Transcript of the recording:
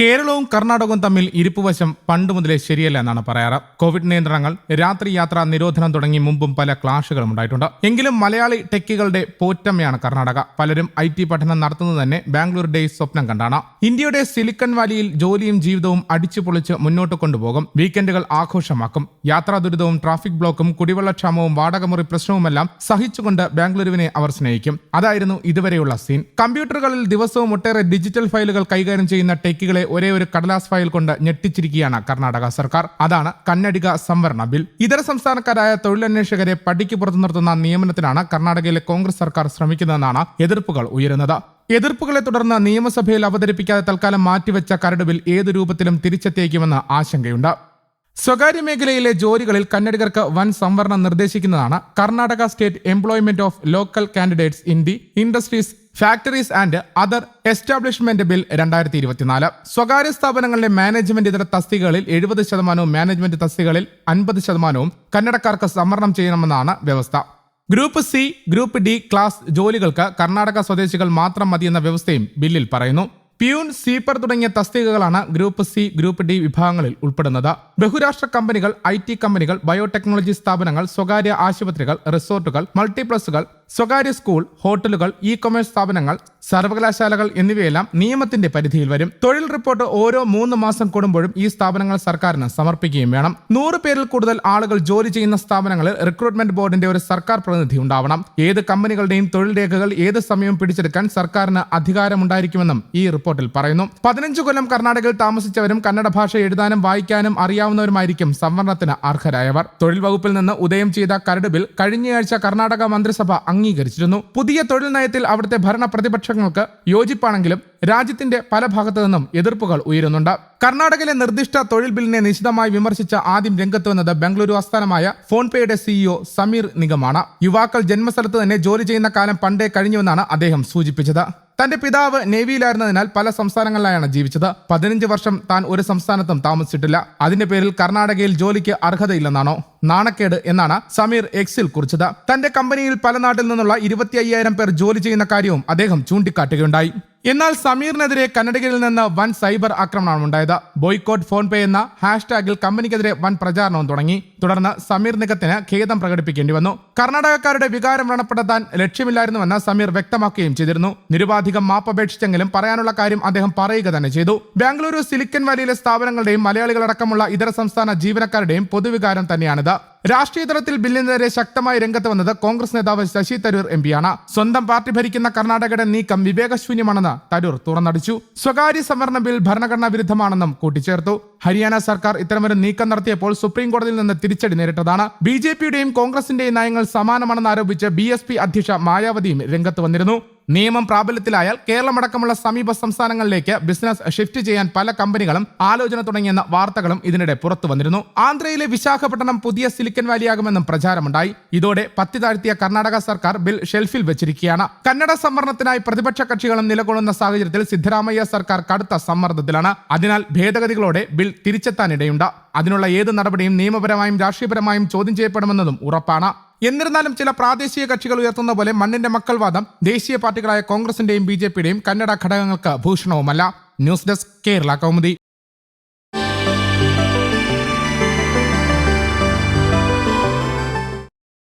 കേരളവും കർണാടകവും തമ്മിൽ ഇരിപ്പുവശം പണ്ട് മുതലേ ശരിയല്ല എന്നാണ് പറയാറ്. കോവിഡ് നിയന്ത്രണങ്ങൾ രാത്രി യാത്രാ നിരോധനം തുടങ്ങി മുമ്പും പല ക്ലാഷുകളും ഉണ്ടായിട്ടുണ്ട്. എങ്കിലും മലയാളി ടെക്കുകളുടെ പോറ്റമ്മയാണ് കർണാടക. പലരും ഐ ടി പഠനം നടത്തുന്നത് തന്നെ ബാംഗ്ലൂർ ഡേയ്സ് സ്വപ്നം കണ്ടാണ്. ഇന്ത്യയുടെ സിലിക്കൺ വാലിയിൽ ജോലിയും ജീവിതവും അടിച്ചു പൊളിച്ച് മുന്നോട്ട് കൊണ്ടുപോകും. വീക്കെൻഡുകൾ ആഘോഷമാക്കും. യാത്രാ ദുരിതവും ട്രാഫിക് ബ്ലോക്കും കുടിവെള്ളക്ഷാമവും വാടകമുറി പ്രശ്നവുമെല്ലാം സഹിച്ചുകൊണ്ട് ബാംഗ്ലൂരുവിനെ അവർ സ്നേഹിക്കും. അതായിരുന്നു ഇതുവരെയുള്ള സീൻ. കമ്പ്യൂട്ടറുകളിൽ ദിവസവും ഒട്ടേറെ ഡിജിറ്റൽ ഫയലുകൾ കൈകാര്യം ചെയ്യുന്ന ടെക്കുകളെ ഒരേ ഒരു കടലാസ് ഫയൽ കൊണ്ട് ഞെട്ടിച്ചിരിക്കുകയാണ് കർണാടക സർക്കാർ. അതാണ് കന്നഡിക സംവരണ ബിൽ. ഇതര സംസ്ഥാനക്കാരായ തൊഴിലന്വേഷകരെ പടിക്ക് പുറത്തു നിർത്തുന്ന നിയമനത്തിനാണ് കർണാടകയിലെ കോൺഗ്രസ് സർക്കാർ ശ്രമിക്കുന്നതെന്നാണ് എതിർപ്പുകൾ ഉയരുന്നത്. എതിർപ്പുകളെ തുടർന്ന് നിയമസഭയിൽ അവതരിപ്പിക്കാതെ തൽക്കാലം മാറ്റിവെച്ച കരട് ബിൽ ഏതു രൂപത്തിലും തിരിച്ചെത്തിയേക്കുമെന്ന് ആശങ്കയുണ്ട്. സ്വകാര്യ മേഖലയിലെ ജോലികളിൽ കന്നഡികർക്ക് വൻ സംവരണം നിർദ്ദേശിക്കുന്നതാണ് Karnataka state employment of local candidates in the industries factories and other establishment bill രണ്ടായിരത്തി ഇരുപത്തിനാല് സ്വകാര്യ സ്ഥാപനങ്ങളിലെ മാനേജ്മെന്റ് ഇതര തസ്തികകളിൽ എഴുപത് ശതമാനവും മാനേജ്മെന്റ് തസ്തികകളിൽ അൻപത് ശതമാനവും കന്നഡക്കാർക്ക് സംവരണം ചെയ്യണമെന്നാണ് വ്യവസ്ഥ. Group C group D class ജോലികൾക്ക് കർണാടക സ്വദേശികൾ മാത്രം മതിയെന്ന വ്യവസ്ഥയും ബില്ലിൽ പറയുന്നു. പ്യൂൺ സീപ്പർ തുടങ്ങിയ തസ്തികകളാണ് ഗ്രൂപ്പ് സി ഗ്രൂപ്പ് ഡി വിഭാഗങ്ങളിൽ ഉൾപ്പെടുന്നത്. ബഹുരാഷ്ട്ര കമ്പനികൾ ഐ കമ്പനികൾ ബയോടെക്നോളജി സ്ഥാപനങ്ങൾ സ്വകാര്യ ആശുപത്രികൾ റിസോർട്ടുകൾ മൾട്ടിപ്ലക്സുകൾ സ്വകാര്യ സ്കൂൾ ഹോട്ടലുകൾ ഇ കൊമേഴ്സ് സ്ഥാപനങ്ങൾ സർവകലാശാലകൾ എന്നിവയെല്ലാം നിയമത്തിന്റെ പരിധിയിൽ വരും. തൊഴിൽ റിപ്പോർട്ട് ഓരോ മൂന്ന് മാസം കൂടുമ്പോഴും ഈ സ്ഥാപനങ്ങൾ സർക്കാരിന് സമർപ്പിക്കുകയും വേണം. നൂറ് പേരിൽ കൂടുതൽ ആളുകൾ ജോലി ചെയ്യുന്ന സ്ഥാപനങ്ങളിൽ റിക്രൂട്ട്മെന്റ് ബോർഡിന്റെ ഒരു സർക്കാർ പ്രതിനിധി ഉണ്ടാവണം. ഏത് കമ്പനികളുടെയും തൊഴിൽ രേഖകൾ ഏത് സമയവും പിടിച്ചെടുക്കാൻ സർക്കാരിന് അധികാരമുണ്ടായിരിക്കുമെന്നും ഈ റിപ്പോർട്ടിൽ പറയുന്നു. പതിനഞ്ച് കൊല്ലം കർണാടകയിൽ താമസിച്ചവരും കന്നഡ ഭാഷ എഴുതാനും വായിക്കാനും അറിയാവുന്നവരുമായിരിക്കും സംവരണത്തിന് അർഹരായവർ. തൊഴിൽ വകുപ്പിൽ നിന്ന് ഉദയം ചെയ്ത കരട് ബിൽ കഴിഞ്ഞയാഴ്ച കർണാടക മന്ത്രിസഭ അംഗീകരിച്ചിരുന്നു. പുതിയ തൊഴിൽ നയത്തിൽ അവിടുത്തെ ഭരണ പ്രതിപക്ഷങ്ങൾക്ക് യോജിപ്പാണെങ്കിലും രാജ്യത്തിന്റെ പല ഭാഗത്തു നിന്നും എതിർപ്പുകൾ ഉയരുന്നുണ്ട്. കർണാടകയിലെ നിർദ്ദിഷ്ട തൊഴിൽ ബില്ലിനെ നിശിതമായി വിമർശിച്ച ആദ്യം രംഗത്ത് വന്നത് ബംഗളൂരു ആസ്ഥാനമായ ഫോൺപേയുടെ സിഇഒ സമീർ നിഗമാണ്. യുവാക്കൾ ജന്മസ്ഥലത്ത് തന്നെ ജോലി ചെയ്യുന്ന കാലം പണ്ടേ കഴിഞ്ഞുവെന്നാണ് അദ്ദേഹം സൂചിപ്പിച്ചത്. തന്റെ പിതാവ് നേവിയിലായിരുന്നതിനാൽ പല സംസ്ഥാനങ്ങളിലായാണ് ജീവിച്ചത്. പതിനഞ്ച് വർഷം താൻ ഒരു സംസ്ഥാനത്തും താമസിച്ചിട്ടില്ല. അതിന്റെ പേരിൽ കർണാടകയിൽ ജോലിക്ക് അർഹതയില്ലെന്നാണോ നാണക്കേട് എന്നാണ് സമീർ എക്സിൽ കുറിച്ചത്. തന്റെ കമ്പനിയിൽ പല നാട്ടിൽ നിന്നുള്ള ഇരുപത്തി പേർ ജോലി ചെയ്യുന്ന കാര്യവും അദ്ദേഹം ചൂണ്ടിക്കാട്ടുകയുണ്ടായി. എന്നാൽ സമീറിനെതിരെ കന്നഡകരിൽ നിന്ന് വൻ സൈബർ ആക്രമണമാണ് ഉണ്ടായത്. ബോയ്ക്കോട്ട് ഫോൺ പേ എന്ന ഹാഷ്ടാഗിൽ കമ്പനിക്കെതിരെ വൻ പ്രചാരണവും തുടങ്ങി. തുടർന്ന് സമീർ നിഗത്തിന് ഖേദം പ്രകടിപ്പിക്കേണ്ടി വന്നു. കർണാടകക്കാരുടെ വികാരം വ്രണപ്പെടുത്താൻ ലക്ഷ്യമില്ലായിരുന്നുവെന്ന് സമീർ വ്യക്തമാക്കുകയും ചെയ്തിരുന്നു. നിരുപാധികം മാപ്പപേക്ഷിച്ചെങ്കിലും പറയാനുള്ള കാര്യം അദ്ദേഹം പറയുക തന്നെ ചെയ്തു. ബാംഗ്ലൂരു സിലിക്കൻ വാലിയിലെ സ്ഥാപനങ്ങളുടെയും മലയാളികളടക്കമുള്ള ഇതര സംസ്ഥാന ജീവനക്കാരുടെയും പൊതുവികാരം തന്നെയാണിത്. രാഷ്ട്രീയ തലത്തിൽ ബില്ലിനെതിരെ ശക്തമായി രംഗത്ത് വന്നത് കോൺഗ്രസ് നേതാവ് ശശി തരൂർ എം പിയാണ്. സ്വന്തം പാർട്ടി ഭരിക്കുന്ന കർണാടകയുടെ നീക്കം വിവേകശൂന്യമാണെന്ന് തരൂർ തുറന്നടിച്ചു. സ്വകാര്യ സംവരണ ബിൽ ഭരണഘടനാ വിരുദ്ധമാണെന്നും കൂട്ടിച്ചേർത്തു. ഹരിയാന സർക്കാർ ഇത്തരമൊരു നീക്കം നടത്തിയപ്പോൾ സുപ്രീം കോടതിയിൽ നിന്ന് തിരിച്ചടി നേരിട്ടതാണ്. ബി ജെ പിയുടെയും കോൺഗ്രസിന്റെയും നയങ്ങൾ സമാനമാണെന്ന് ആരോപിച്ച് ബി എസ് പി അധ്യക്ഷ മായാവതിയും രംഗത്ത് വന്നിരുന്നു. നിയമം പ്രാബല്യത്തിലായാൽ കേരളമടക്കമുള്ള സമീപ സംസ്ഥാനങ്ങളിലേക്ക് ബിസിനസ് ഷിഫ്റ്റ് ചെയ്യാൻ പല കമ്പനികളും ആലോചന തുടങ്ങിയെന്ന വാർത്തകളും ഇതിനിടെ പുറത്തു വന്നിരുന്നു. ആന്ധ്രയിലെ വിശാഖപട്ടണം പുതിയ സിലിക്കൻ വാലിയാകുമെന്നും പ്രചാരമുണ്ടായി. ഇതോടെ പത്തി താഴ്ത്തിയ കർണാടക സർക്കാർ ബിൽ ഷെൽഫിൽ വെച്ചിരിക്കുകയാണ്. കന്നഡ സംവരണത്തിനായി പ്രതിപക്ഷ കക്ഷികളും നിലകൊള്ളുന്ന സാഹചര്യത്തിൽ സിദ്ധരാമയ്യ സർക്കാർ കടുത്ത സമ്മർദ്ദത്തിലാണ്. അതിനാൽ ഭേദഗതികളോടെ ബിൽ തിരിച്ചെത്താനിടയുണ്ട്. അതിനുള്ള ഏത് നടപടിയും നിയമപരമായും രാഷ്ട്രീയപരമായും ചോദ്യം ചെയ്യപ്പെടുമെന്നതും ഉറപ്പാണ്. എന്നിരുന്നാലും ചില പ്രാദേശിക കക്ഷികൾ ഉയർത്തുന്ന പോലെ മണ്ണിന്റെ മക്കൾ വാദം ദേശീയ പാർട്ടികളായ കോൺഗ്രസിന്റെയും ബി ജെ പിയുടെയും കന്നഡ ഘടകങ്ങൾക്ക് ഭൂഷണവുമല്ല. News desk Kerala Kaumudi.